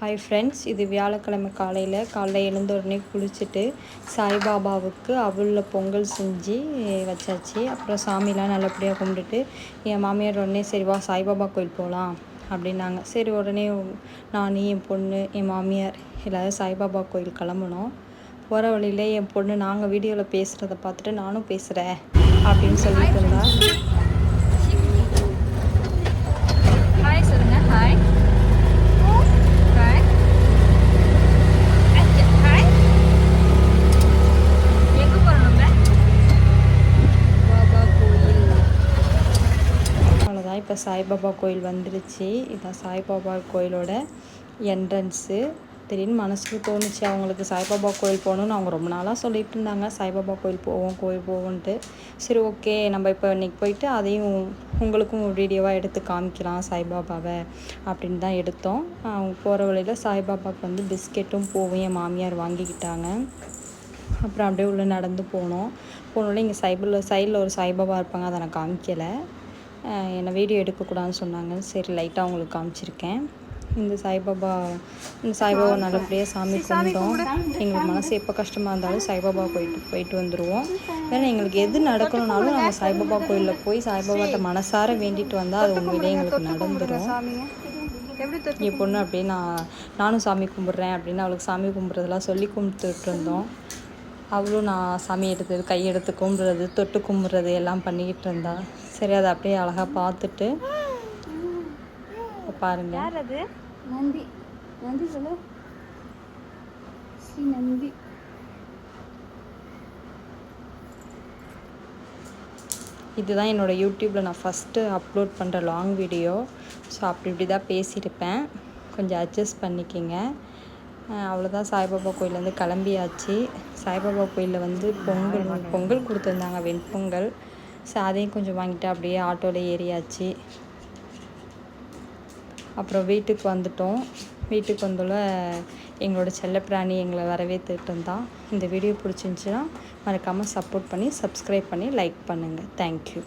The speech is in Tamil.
ஹாய் ஃப்ரெண்ட்ஸ் இது வியாழக்கிழமை காலையில் காலைல எழுந்த உடனே குளிச்சுட்டு சாய்பாபாவுக்கு அவளில் பொங்கல் செஞ்சு வச்சாச்சு. அப்புறம் சாமிலாம் நல்லபடியாக கும்பிட்டுட்டு என் மாமியார் உடனே சரி வா சாய்பாபா கோயில் போகலாம் அப்படின்னாங்க. சரி உடனே நான் என் பொண்ணு என் மாமியார் எல்லோரும் சாய்பாபா கோயில் கிளம்புனோம். போகிற வழியில் என் பொண்ணு நாங்கள் வீடியோவில் பேசுகிறத பார்த்துட்டு நானும் பேசுகிறேன் அப்படின்னு சொல்லிட்டு இருந்தா. இப்போ சாய்பாபா கோயில் வந்துருச்சு. இதுதான் சாய்பாபா கோயிலோட என்ட்ரன்ஸு. திடீர்னு மனசுக்கு தோணுச்சு அவங்களுக்கு சாய்பாபா கோயில் போகணுன்னு அவங்க ரொம்ப நாளாக சொல்லிகிட்டு இருந்தாங்க. சாய்பாபா கோயில் போவோம் கோயில் போவோன்ட்டு சரி ஓகே நம்ம இப்போ இன்றைக்கி போயிட்டு அதையும் உங்களுக்கும் வீடியோவாக எடுத்து காமிக்கலாம் சாய்பாபாவை அப்படின்னு தான் எடுத்தோம். அவங்க போகிற வழியில் சாய்பாபாவுக்கு வந்து பிஸ்கெட்டும் பூவும் என் மாமியார் வாங்கிக்கிட்டாங்க. அப்புறம் அப்படியே உள்ளே நடந்து போனோம். போனோடனே இங்கே சைபில் சைடில் ஒரு சாய்பாபா இருப்பாங்க அதை நான் காமிக்கலை. என்னை வீடியோ எடுக்கக்கூடாதுன்னு சொன்னாங்க. சரி லைட்டாக அவங்களுக்கு காமிச்சிருக்கேன். இந்த சாய்பாபா இந்த சாய்பாபா நல்லபடியாக சாமி கும்பிட்டோம். எங்களுக்கு மனசு எப்போ கஷ்டமாக இருந்தாலும் சாய்பாபா போயிட்டு போயிட்டு வந்துடுவோம் ஏன்னா எங்களுக்கு எது நடக்கணும்னாலும் நாங்கள் சாய்பாபா கோயிலில் போய் சாய்பாபாட்ட மனசார வேண்டிட்டு வந்தால் அது உண்மையிலே எங்களுக்கு நடந்துடும் என் பொண்ணு அப்படியே நான் நானும் சாமி கும்பிட்றேன் அப்படின்னு அவளுக்கு சாமி கும்பிட்றதெல்லாம் சொல்லி கும்பிட்டுட்டு இருந்தோம். அவளும் நான் சாமி எடுத்து கை எடுத்து கும்பிட்றது தொட்டு கும்பிட்றது எல்லாம் பண்ணிக்கிட்டு இருந்தா. சரி அதை அப்படியே அழகாக பார்த்துட்டு பாருங்க. யார் அது? நந்தி. நந்தி சொல்லு. ஸ்ரீ நந்தி. இதுதான் என்னோடய யூடியூப்பில் நான் ஃபஸ்ட்டு அப்லோட் பண்ணுற லாங் வீடியோ ஸோ அப்படி இப்படி தான் பேசியிருப்பேன். கொஞ்சம் அட்ஜஸ்ட் பண்ணிக்கோங்க. அவ்வளோதான் சாய்பாபா கோயிலேருந்து கிளம்பியாச்சு. சாய்பாபா கோயிலில் வந்து பொங்கல் பொங்கல் கொடுத்துருந்தாங்க வெண்பொங்கல் ஸோ அதையும் கொஞ்சம் வாங்கிட்டு அப்படியே ஆட்டோவில் ஏறியாச்சு. அப்புறம் வீட்டுக்கு வந்துட்டோம். வீட்டுக்கு வந்துள்ள எங்களோட செல்லப்பிராணி எங்களை வரவேற்றுட்டு இருந்தான் இந்த வீடியோ பிடிச்சிருந்துச்சின்னா மறக்காமல் சப்போர்ட் பண்ணி சப்ஸ்கிரைப் பண்ணி லைக் பண்ணுங்கள் தேங்க்யூ